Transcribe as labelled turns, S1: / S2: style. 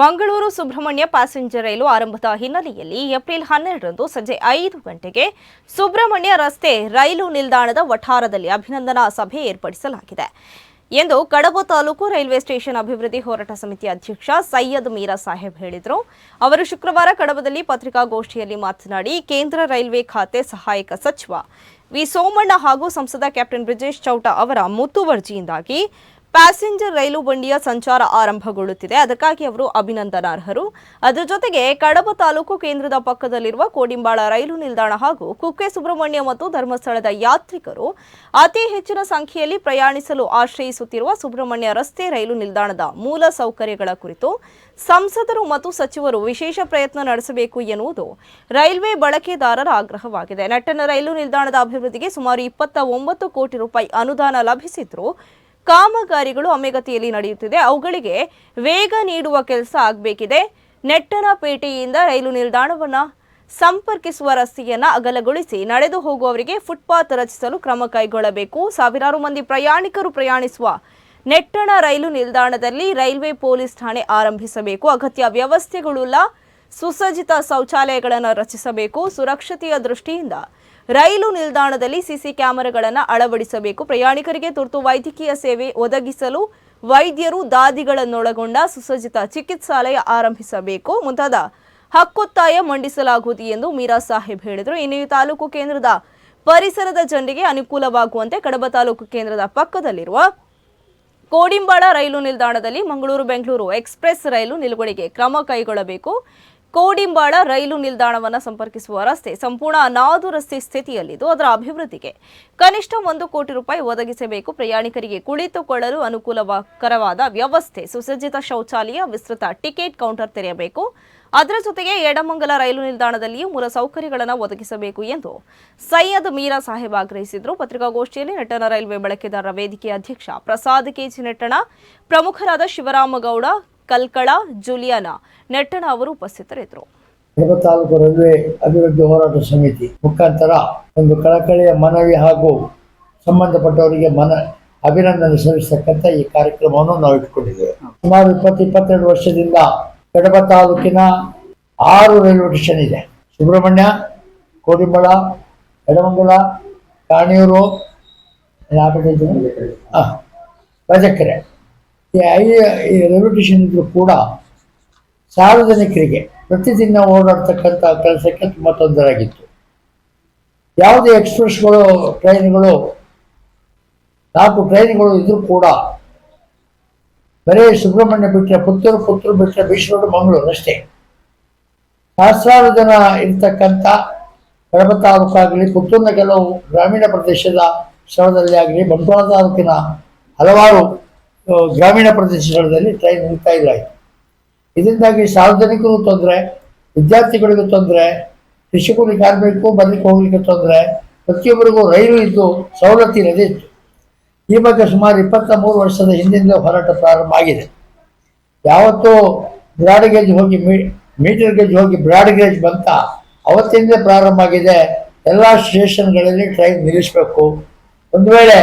S1: Mangaluru Subrahmanya passenger ರೈಲು ಆರಂಭದ ಹಿನ್ನೆಲೆಯಲ್ಲಿ April ಹನ್ನೆರಡರಂದು ಸಂಜೆ ಐದು ಗಂಟೆಗೆ ಸುಬ್ರಹ್ಮಣ್ಯ ರಸ್ತೆ ರೈಲು ನಿಲ್ದಾಣದ ವಠಾರದಲ್ಲಿ ಅಭಿನಂದನಾ ಸಭೆ ಏರ್ಪಡಿಸಲಾಗಿದೆ ಎಂದು ಕಡಬ ತಾಲೂಕು ರೈಲ್ವೆ ಸ್ಟೇಷನ್ ಅಭಿವೃದ್ಧಿ ಹೋರಾಟ ಸಮಿತಿ ಅಧ್ಯಕ್ಷ ಸೈಯದ್ ಮೀರಾ ಸಾಹೇಬ್ ಹೇಳಿದರು. ಅವರು ಶುಕ್ರವಾರ ಕಡಬದಲ್ಲಿ ಪತ್ರಿಕಾಗೋಷ್ಠಿಯಲ್ಲಿ ಮಾತನಾಡಿ, ಕೇಂದ್ರ ರೈಲ್ವೆ ಖಾತೆ ಸಹಾಯಕ ಸಚಿವ ವಿ ಸೋಮಣ್ಣ ಹಾಗೂ ಸಂಸದ ಕ್ಯಾಪ್ಟನ್ ಬ್ರಿಜೇಶ್ ಚೌಟ ಅವರ ಮುತುವರ್ಜಿಯಿಂದಾಗಿ ಪ್ಯಾಸೆಂಜರ್ ರೈಲು ಬಂಡಿಯ ಸಂಚಾರ ಆರಂಭಗೊಳ್ಳುತ್ತಿದೆ. ಅದಕ್ಕಾಗಿ ಅವರು ಅಭಿನಂದನಾರ್ಹರು. ಅದರ ಜೊತೆಗೆ ಕಡಬ ತಾಲೂಕು ಕೇಂದ್ರದ ಪಕ್ಕದಲ್ಲಿರುವ ಕೋಡಿಂಬಾಳ ರೈಲು ನಿಲ್ದಾಣ ಹಾಗೂ ಕುಕ್ಕೆ ಸುಬ್ರಹ್ಮಣ್ಯ ಮತ್ತು ಧರ್ಮಸ್ಥಳದ ಯಾತ್ರಿಕರು ಅತಿ ಹೆಚ್ಚಿನ ಸಂಖ್ಯೆಯಲ್ಲಿ ಪ್ರಯಾಣಿಸಲು ಆಶ್ರಯಿಸುತ್ತಿರುವ ಸುಬ್ರಹ್ಮಣ್ಯ ರಸ್ತೆ ರೈಲು ನಿಲ್ದಾಣದ ಮೂಲ ಸೌಕರ್ಯಗಳ ಕುರಿತು ಸಂಸದರು ಮತ್ತು ಸಚಿವರು ವಿಶೇಷ ಪ್ರಯತ್ನ ನಡೆಸಬೇಕು ಎನ್ನುವುದು ರೈಲ್ವೆ ಬಳಕೆದಾರರ ಆಗ್ರಹವಾಗಿದೆ. ನಟ್ಟನ ರೈಲು ನಿಲ್ದಾಣದ ಅಭಿವೃದ್ಧಿಗೆ ಸುಮಾರು ಇಪ್ಪತ್ತ ಒಂಬತ್ತು ಕೋಟಿ ರೂಪಾಯಿ ಅನುದಾನ ಲಭಿಸಿದ್ರು ಕಾಮಗಾರಿಗಳು ಅಮೆಗತಿಯಲ್ಲಿ ನಡೆಯುತ್ತಿದೆ. ಅವುಗಳಿಗೆ ವೇಗ ನೀಡುವ ಕೆಲಸ ಆಗಬೇಕಿದೆ. ನೆಟ್ಟನಪೇಟೆಯಿಂದ ರೈಲು ನಿಲ್ದಾಣವನ್ನು ಸಂಪರ್ಕಿಸುವ ರಸ್ತೆಯನ್ನು ಅಗಲಗೊಳಿಸಿ ನಡೆದು ಹೋಗುವವರಿಗೆ ಫುಟ್ಪಾತ್ ರಚಿಸಲು ಕ್ರಮ ಕೈಗೊಳ್ಳಬೇಕು. ಸಾವಿರಾರು ಮಂದಿ ಪ್ರಯಾಣಿಕರು ಪ್ರಯಾಣಿಸುವ ನೆಟ್ಟಣ ರೈಲು ನಿಲ್ದಾಣದಲ್ಲಿ ರೈಲ್ವೆ ಪೊಲೀಸ್ ಠಾಣೆ ಆರಂಭಿಸಬೇಕು. ಅಗತ್ಯ ವ್ಯವಸ್ಥೆಗಳುಳ್ಳ ಸುಸಜ್ಜಿತ ಶೌಚಾಲಯಗಳನ್ನು ರಚಿಸಬೇಕು. ಸುರಕ್ಷತೆಯ ದೃಷ್ಟಿಯಿಂದ ರೈಲು ನಿಲ್ದಾಣದಲ್ಲಿ ಸಿಸಿ ಕ್ಯಾಮೆರಾಗಳನ್ನು ಅಳವಡಿಸಬೇಕು. ಪ್ರಯಾಣಿಕರಿಗೆ ತುರ್ತು ವೈದ್ಯಕೀಯ ಸೇವೆ ಒದಗಿಸಲು ವೈದ್ಯರು ದಾದಿಗಳನ್ನೊಳಗೊಂಡ ಸುಸಜ್ಜಿತ ಚಿಕಿತ್ಸಾಲಯ ಆರಂಭಿಸಬೇಕು. ಮುಂತಾದ ಹಕ್ಕೊತ್ತಾಯ ಮಂಡಿಸಲಾಗುವುದು ಎಂದು ಮೀರಾ ಸಾಹೇಬ್ ಹೇಳಿದರು. ಇನ್ನು ತಾಲೂಕು ಕೇಂದ್ರದ ಪರಿಸರದ ಜನರಿಗೆ ಅನುಕೂಲವಾಗುವಂತೆ ಕಡಬ ತಾಲೂಕು ಕೇಂದ್ರದ ಪಕ್ಕದಲ್ಲಿರುವ ಕೋಡಿಂಬಾಳ ರೈಲು ನಿಲ್ದಾಣದಲ್ಲಿ ಮಂಗಳೂರು ಬೆಂಗಳೂರು ಎಕ್ಸ್ಪ್ರೆಸ್ ರೈಲು ನಿಲುಗಡೆಗೆ ಕ್ರಮ ಕೈಗೊಳ್ಳಬೇಕು. ಕೋಡಿಂಬಾಳ ರೈಲು ನಿಲ್ದಾಣವನ್ನು ಸಂಪರ್ಕಿಸುವ ರಸ್ತೆ ಸಂಪೂರ್ಣ ಅನಾದು ರಸ್ತೆ ಸ್ಥಿತಿಯಲ್ಲಿದ್ದು ಅದರ ಅಭಿವೃದ್ಧಿಗೆ ಕನಿಷ್ಠ ಒಂದು ಕೋಟಿ ರೂಪಾಯಿ ಒದಗಿಸಬೇಕು. ಪ್ರಯಾಣಿಕರಿಗೆ ಕುಳಿತುಕೊಳ್ಳಲು ಅನುಕೂಲಕರವಾದ ವ್ಯವಸ್ಥೆ, ಸುಸಜ್ಜಿತ ಶೌಚಾಲಯ, ವಿಸ್ತೃತ ಟಿಕೆಟ್ ಕೌಂಟರ್ ತೆರೆಯಬೇಕು. ಅದರ ಜೊತೆಗೆ ಎಡಮಂಗಲ ರೈಲು ನಿಲ್ದಾಣದಲ್ಲಿಯೂ ಮೂಲ ಸೌಕರ್ಯಗಳನ್ನು ಒದಗಿಸಬೇಕು ಎಂದು ಸೈಯದ್ ಮೀರಾ ಸಾಹೇಬ್ ಆಗ್ರಹಿಸಿದರು. ಪತ್ರಿಕಾಗೋಷ್ಠಿಯಲ್ಲಿ ನಟನ ರೈಲ್ವೆ ಬಳಕೆದಾರರ ವೇದಿಕೆ ಅಧ್ಯಕ್ಷ ಪ್ರಸಾದ್ ಕೆಜಿ ನೆಟ್ಟಣ ಪ್ರಮುಖರಾದ ಶಿವರಾಮಗೌಡ ಕಲ್ಕಳ, ಜುಲಿಯಾನ, ನೆಟ್ಟಣ ಅವರು ಉಪಸ್ಥಿತರಿದ್ದರು.
S2: ತಾಲೂಕು ರೈಲ್ವೆ ಅಭಿವೃದ್ಧಿ ಹೋರಾಟ ಸಮಿತಿ ಮುಖಾಂತರ ಒಂದು ಕಳಕಳಿಯ ಮನವಿ ಹಾಗೂ ಸಂಬಂಧಪಟ್ಟವರಿಗೆ ಮನ ಅಭಿನಂದನೆ ಸಲ್ಲಿಸತಕ್ಕಂಥ ಈ ಕಾರ್ಯಕ್ರಮವನ್ನು ನಾವು ಇಟ್ಕೊಂಡಿದ್ದೇವೆ ಸುಮಾರು ಇಪ್ಪತ್ತು, ಇಪ್ಪತ್ತೆರಡು ವರ್ಷದಿಂದ ಕಡಬ ತಾಲೂಕಿನ ಆರು ರೈಲ್ವೆ ಸ್ಟೇಷನ್ ಇದೆ. ಸುಬ್ರಹ್ಮಣ್ಯ, ಕೋಡಿಮಳ ಎಡಮಂಗಲ ಕಾಣಿಯೂರು ಹಾಂ ರಜಕೆರೆ ಈ ಐ ಈ ರೈಲ್ವೆ ಕೂಡ ಸಾರ್ವಜನಿಕರಿಗೆ ಪ್ರತಿದಿನ ಓಡಾಡ್ತಕ್ಕಂಥ ಕೆಲಸಕ್ಕೆ ತುಂಬ ತೊಂದರೆ ಆಗಿತ್ತು ಯಾವುದೇ ಎಕ್ಸ್ಪ್ರೆಸ್ಗಳು, ಟ್ರೈನ್ಗಳು, ನಾಲ್ಕು ಟ್ರೈನ್ಗಳು ಇದ್ರೂ ಕೂಡ ಬರೀ ಸುಬ್ರಹ್ಮಣ್ಯ ಬಿಟ್ಟರೆ ಪುತ್ತೂರು ಪುತ್ತೂರು ಬಿಟ್ಟರೆ ಬೀಶ್ರೋಡು ಮಂಗಳೂರು ಅಷ್ಟೇ. ಸಹಸ್ರಾರು ಜನ ಇರ್ತಕ್ಕಂಥ ಕಡಬ ತಾಲೂಕಾಗಲಿ, ಪುತ್ತೂರಿನ ಕೆಲವು ಗ್ರಾಮೀಣ ಪ್ರದೇಶದ ಸ್ಥಳದಲ್ಲಿ ಆಗಲಿ, ಬಂಟ್ವಾಳ ತಾಲೂಕಿನ ಹಲವಾರು ಗ್ರಾಮೀಣ ಪ್ರದೇಶಗಳಲ್ಲಿ ಟ್ರೈನ್ ನಿಲ್ತಾ ಇಲ್ಲ ಇದು. ಇದರಿಂದಾಗಿ ಸಾರ್ವಜನಿಕರು ತೊಂದರೆ, ವಿದ್ಯಾರ್ಥಿಗಳಿಗೂ ತೊಂದರೆ ಕೃಷಿಕರು ಕಾರ್ಮಿಕರಿಗೂ ಬರ್ಲಿಕ್ಕೆ ಹೋಗ್ಲಿಕ್ಕೆ ತೊಂದರೆ, ಪ್ರತಿಯೊಬ್ಬರಿಗೂ ರೈಲು ಇದ್ದು ಸವಲತ್ತು ಇರದೇ ಇತ್ತು. ಈ ಬಗ್ಗೆ ಸುಮಾರು ಇಪ್ಪತ್ತ ಮೂರು ವರ್ಷದ ಹಿಂದಿನಿಂದ ಹೋರಾಟ ಪ್ರಾರಂಭ ಆಗಿದೆ. ಯಾವತ್ತೂ ಬ್ರಾಡ್ ಗೇಜ್ ಹೋಗಿ ಮೀ, ಮೀಟರ್ ಗೇಜ್ ಹೋಗಿ ಬ್ರಾಡ್ ಗೇಜ್ ಬಂತ, ಅವತ್ತಿಂದ ಪ್ರಾರಂಭ ಆಗಿದೆ. ಎಲ್ಲ ಸ್ಟೇಷನ್ಗಳಲ್ಲಿ ಟ್ರೈನ್ ನಿಲ್ಲಿಸಬೇಕು. ಒಂದು ವೇಳೆ